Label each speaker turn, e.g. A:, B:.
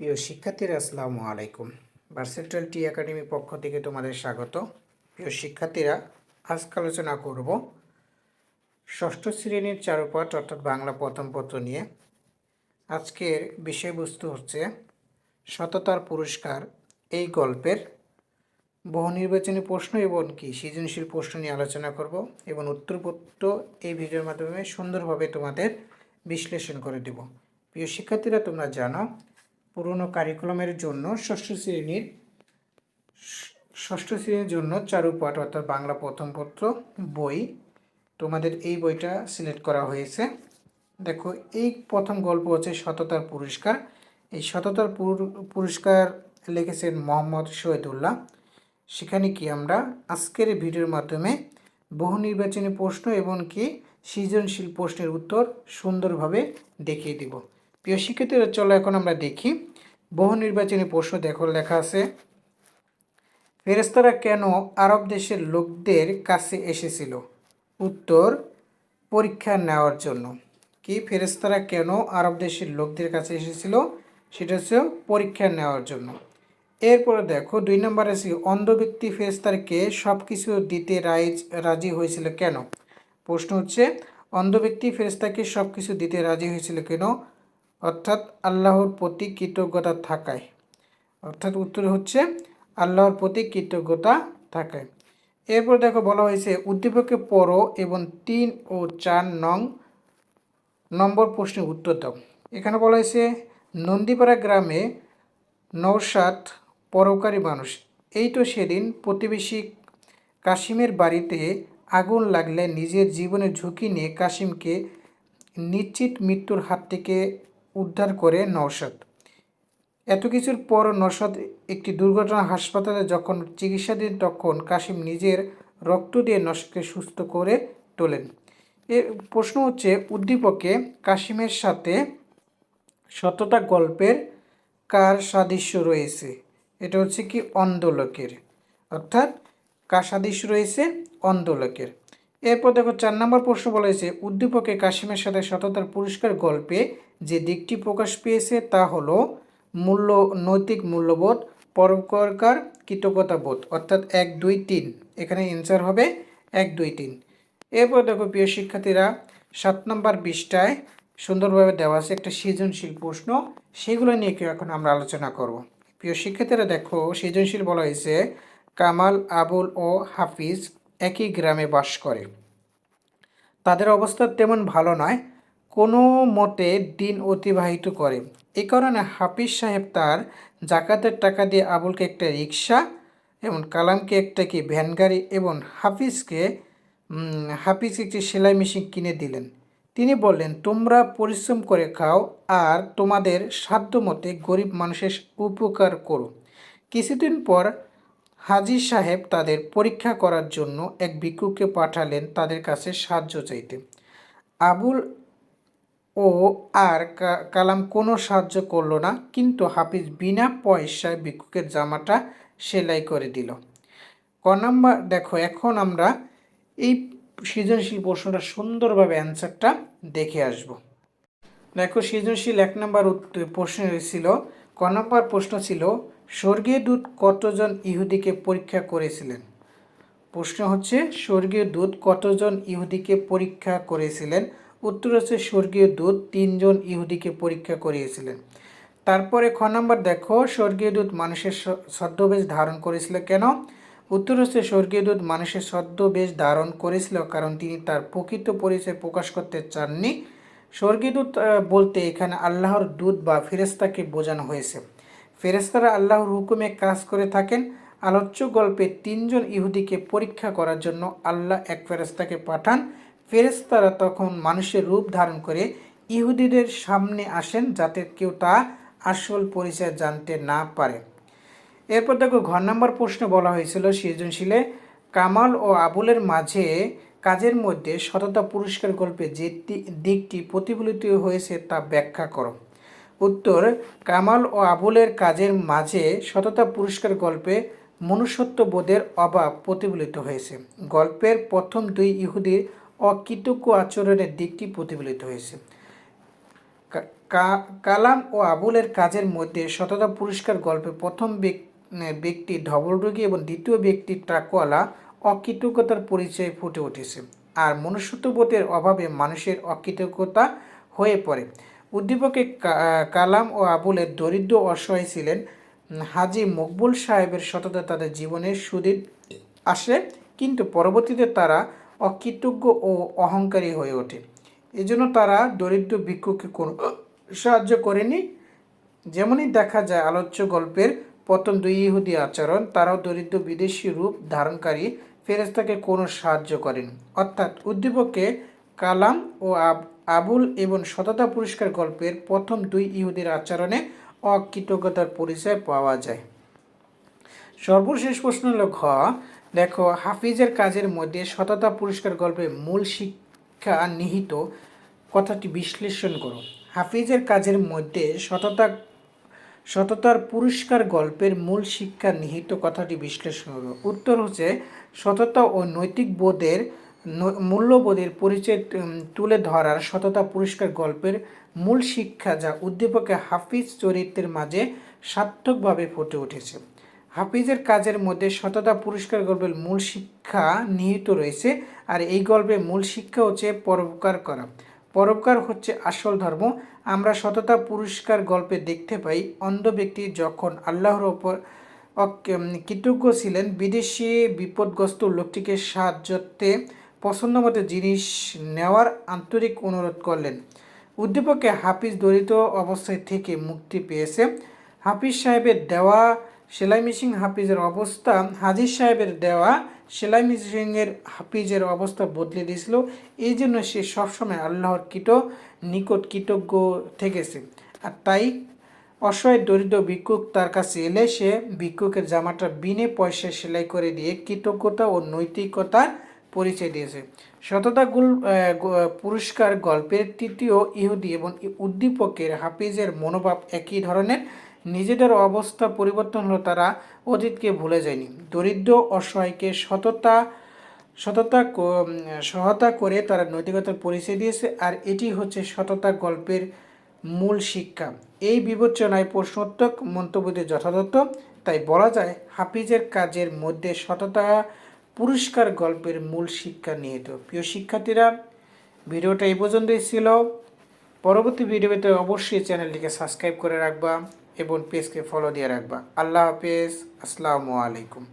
A: প্রিয় শিক্ষার্থীরা, আসসালামু আলাইকুম। ভার্সেন্ট্রাল টি একাডেমি পক্ষ থেকে তোমাদের স্বাগত। প্রিয় শিক্ষার্থীরা, আজকে আলোচনা করব ষষ্ঠ শ্রেণির চারুপাঠ অর্থাৎ বাংলা প্রথম পত্র নিয়ে। আজকের বিষয়বস্তু হচ্ছে সততার পুরস্কার এই গল্পের বহু নির্বাচনী প্রশ্ন এবং কি সৃজনশীল প্রশ্ন নিয়ে আলোচনা করব এবং উত্তরপত্র এই ভিডিওর মাধ্যমে সুন্দরভাবে তোমাদের বিশ্লেষণ করে দেব। প্রিয় শিক্ষার্থীরা, তোমরা জানো পুরনো কারিকুলামের জন্য ষষ্ঠ শ্রেণির ষষ্ঠ শ্রেণির জন্য চারুপাঠ অর্থাৎ বাংলা প্রথম পত্র বই তোমাদের এই বইটা সিলেক্ট করা হয়েছে। দেখো, এই প্রথম গল্প হচ্ছে সততার পুরস্কার। এই সততার পুর- পুরস্কার লিখেছেন মোহাম্মদ শহীদুল্লাহ। সেখানে কি আমরা আজকের ভিডিওর মাধ্যমে বহু নির্বাচনী প্রশ্ন এবং কি সৃজনশীল প্রশ্নের উত্তর সুন্দরভাবে দেখিয়ে দিব। প্রিয় শিক্ষার্থীরা, চলো এখন আমরা দেখি। বহু নির্বাচনী প্রশ্ন দেখো, লেখা আছে ফেরেস্তারা কেন আরব দেশের লোকদের কাছে এসেছিল? উত্তর, পরীক্ষা নেওয়ার জন্য। কি ফেরেস্তারা কেন আরব দেশের লোকদের কাছে এসেছিল? সেটা হচ্ছে পরীক্ষা নেওয়ার জন্য। এরপরে দেখো, দুই নম্বরে আছে, অন্ধ ব্যক্তি ফেরেস্তারকে সব কিছু দিতে রাইজ, রাজি হয়েছিল কেন? প্রশ্ন হচ্ছে, অন্ধ ব্যক্তি ফেরেস্তাকে সব কিছু দিতে রাজি হয়েছিল কেন? অর্থাৎ আল্লাহর প্রতি কৃতজ্ঞতা থাকায়। অর্থাৎ উত্তর হচ্ছে আল্লাহর প্রতি কৃতজ্ঞতা থাকায়। এরপর দেখো বলা হয়েছে, উদ্দীপকে পড়ো এবং তিন ও চার নং নম্বর প্রশ্নের উত্তর দাও। এখানে বলা হয়েছে, নন্দীপাড়া গ্রামে নৌসাদ পরোকারী মানুষ। এই তো সেদিন প্রতিবেশী কাশিমের বাড়িতে আগুন লাগলে নিজের জীবনের ঝুঁকি নিয়ে কাশিমকে নিশ্চিত মৃত্যুর হাত থেকে উদ্ধার করে নৌসাদ এত কিছুর পর নসাদ একটি দুর্ঘটনা হাসপাতালে যখন চিকিৎসাধীন, তখন কাশিম নিজের রক্ত দিয়ে নসাদকে সুস্থ করে তোলেন। এর প্রশ্ন হচ্ছে, উদ্দীপকে কাশিমের সাথে সততা গল্পের কার সাদৃশ্য রয়েছে? এটা হচ্ছে কি অন্ধলোকের অর্থাৎ কার সাদৃশ্য রয়েছে? অন্ধলোকের এরপর দেখো চার নম্বর প্রশ্ন বলা হয়েছে, উদ্দীপকে কাশিমের সাথে সততার পুরস্কার গল্পে যে দিকটি প্রকাশ পেয়েছে তা হলো মূল্য, নৈতিক মূল্যবোধ, পরোপকার কৃতজ্ঞতাবোধ, অর্থাৎ এক, দুই, তিন। এখানে অ্যান্সার হবে এক, দুই, তিন। এরপর দেখো প্রিয় শিক্ষার্থীরা, সাত নম্বর বিশটায় সুন্দরভাবে দেওয়া আছে একটা সৃজনশীল প্রশ্ন, সেগুলো নিয়ে কেউ এখন আমরা আলোচনা করব। প্রিয় শিক্ষার্থীরা দেখো, সৃজনশীল বলা হয়েছে, কামাল, আবুল ও হাফিজ একই গ্রামে বাস করে। তাদের অবস্থা তেমন ভালো নয়, কোনো মতে দিন অতিবাহিত করে। এই কারণে হাফিজ সাহেব তার জাকাতের টাকা দিয়ে আবুলকে একটা রিক্সা এবং কালামকে একটা কি ভ্যান গাড়ি এবং হাফিজকে হাফিজ একটি সেলাই মেশিন কিনে দিলেন। তিনি বললেন, তোমরা পরিশ্রম করে খাও আর তোমাদের সাধ্য মতে গরিব মানুষের উপকার করো। কিছুদিন পর হাজি সাহেব তাদের পরীক্ষা করার জন্য এক ভিক্ষুকে পাঠালেন তাদের কাছে সাহায্য চাইতে। আবুল ও আর কালাম কোনো সাহায্য করল না, কিন্তু হাফিজ বিনা পয়সায় ভিক্ষুকের জামাটা সেলাই করে দিল। ক নাম্বার, দেখো, এখন আমরা এই সৃজনশীল প্রশ্নটা সুন্দরভাবে অ্যান্সারটা দেখে আসব। দেখো, সৃজনশীল এক নম্বর প্রশ্ন ছিল, ক নম্বর প্রশ্ন ছিল স্বর্গীয় দূত কতজন ইহুদিকে পরীক্ষা করেছিলেন? প্রশ্ন হচ্ছে, স্বর্গীয় দূত কতজন ইহুদিকে পরীক্ষা করেছিলেন? উত্তর হচ্ছে, স্বর্গীয় দূত তিনজন ইহুদিকে পরীক্ষা করিয়েছিলেন। তারপরে খ নম্বর দেখো, স্বর্গীয় দূত মানুষের ছদ্মবেশ ধারণ করেছিল কেন? উত্তর হচ্ছে, স্বর্গীয় দূত মানুষের ছদ্মবেশ ধারণ করেছিল কারণ তিনি তার প্রকৃত পরিচয় প্রকাশ করতে চাননি। স্বর্গীয় দূত বলতে এখানে আল্লাহর দূত বা ফেরেস্তাকে বোঝানো হয়েছে। ফেরেস্তারা আল্লাহর হুকুমে কাজ করে থাকেন। আলোচ্য গল্পে তিনজন ইহুদিকে পরীক্ষা করার জন্য আল্লাহ এক ফেরেস্তাকে পাঠান। ফেরেস্তারা তখন মানুষের রূপ ধারণ করে ইহুদিদের সামনে আসেন যাতে কেউ তা আসল পরিচয় জানতে না পারে। এরপর দেখো ঘর নম্বর প্রশ্ন বলা হয়েছিল, সৃজনশীলে কামাল ও আবুলের মাঝে কাজের মধ্যে সততা পুরস্কার গল্পে যে দিকটি প্রতিফলিত হয়েছে তা ব্যাখ্যা করো। উত্তর, কামাল ও আবুলের কাজের মাঝে সততা পুরস্কার গল্পে মনুষ্যত্ববোধের অভাব প্রতিফলিত হয়েছে। গল্পের প্রথম দুই ইহুদির অকৃতজ্ঞ আচরণের দিকটি প্রতিফলিত হয়েছে। কালাম ও আবুলের কাজের মধ্যে সততা পুরস্কার গল্পে প্রথম ব্যক- ব্যক্তি ধবলরোগী এবং দ্বিতীয় ব্যক্তি ট্রাকওয়ালা অকৃতজ্ঞতার পরিচয় ফুটে উঠেছে। আর মনুষ্যত্ববোধের অভাবে মানুষের অকৃতজ্ঞতা হয়ে পড়ে। উদ্দীপকে কালাম ও আবুলের দরিদ্র অসহায় ছিলেন। হাজি মকবুল সাহেবের সততা তাদের জীবনের সুদিন আসে, কিন্তু পরবর্তীতে তারা অকৃতজ্ঞ ও অহংকারী হয়ে ওঠে। এজন্য তারা দরিদ্র ভিক্ষুকে কোনো সাহায্য করেনি। যেমনই দেখা যায় আলোচ্য গল্পের প্রথম দুই ইহুদি আচরণ, তারাও দরিদ্র বিদেশি রূপ ধারণকারী ফেরেস্তাকে কোনো সাহায্য করেন। অর্থাৎ উদ্দীপকে কালাম ও আব- আবুল এবং সততা পুরস্কার গল্পের প্রথম দুই ইহুদির আচরণে অকৃতজ্ঞতার পরিচয় পাওয়া যায়। সর্বশেষ প্রশ্ন হলো ঘ, দেখো, হাফিজের কাজের মধ্যে সততা পুরস্কার গল্পে মূল শিক্ষা নিহিত কথাটি বিশ্লেষণ করো হাফিজের কাজের মধ্যে সততা, সততার পুরস্কার গল্পের মূল শিক্ষা নিহিত কথাটি বিশ্লেষণ করো উত্তর হচ্ছে সততা ও নৈতিক বোধের মূল্যবোধের পরিচয় তুলে ধরার সততা পুরস্কার গল্পের মূল শিক্ষা যা উদ্দীপকে হাফিজ চরিত্রের মাঝে সার্থকভাবে ফুটে উঠেছে। হাফিজের কাজের মধ্যে সততা পুরস্কার গল্পের মূল শিক্ষা নিহিত রয়েছে আর এই গল্পের মূল শিক্ষা হচ্ছে পরোপকার করা। পরোপকার হচ্ছে আসল ধর্ম। আমরা সততা পুরস্কার গল্পে দেখতে পাই অন্ধ ব্যক্তি যখন আল্লাহর ওপর কৃতজ্ঞ ছিলেন, বিদেশি বিপদগ্রস্ত লোকটিকে সাহায্যতে পছন্দমতো জিনিস নেওয়ার আন্তরিক অনুরোধ করলেন। উদ্দীপকে হাফিজ দরিদ্র অবস্থায় থেকে মুক্তি পেয়েছে। হাফিজ সাহেবের দেওয়া সেলাই মেশিন হাফিজের অবস্থা, হাজির সাহেবের দেওয়া সেলাই মেশিনের হাফিজের অবস্থা বদলে দিয়েছিল। এই জন্য সে সবসময় আল্লাহর কৃত, নিকট কৃতজ্ঞ থেকেছে। আর তাই অসহায় দরিদ্র ভিক্ষুক তার কাছে এলে সে ভিক্ষুকের জামাটা বিনে পয়সা সেলাই করে দিয়ে কৃতজ্ঞতা ও নৈতিকতার পরিচয় দিয়েছে। শততা গুল পুরস্কার গল্পের তৃতীয় ইহুদি এবং উদ্দীপকের হাফিজের মনোভাব একই ধরনের। নিজেদের অবস্থা পরিবর্তন হলো তারা অতীতকে ভুলে যায়নি। দরিদ্র, অসহায়কে সততা সততা সহায়তা করে তারা নৈতিকতার পরিচয় দিয়েছে আর এটি হচ্ছে সততা গল্পের মূল শিক্ষা। এই বিবেচনায় প্রশ্নোত্তক মন্তব্যটি যথাযথ। তাই বলা যায়, হাফিজের কাজের মধ্যে সততা পুরস্কার গল্পের মূল শিক্ষা নিহিত প্রিয় শিক্ষার্থীরা, ভিডিওটা এই পর্যন্তই ছিল। পরবর্তী ভিডিওতে অবশ্যই চ্যানেলটিকে সাবস্ক্রাইব করে রাখবা এবং পেজকে ফলো দিয়ে রাখবা। আল্লাহ হাফেজ। আসসালামু আলাইকুম।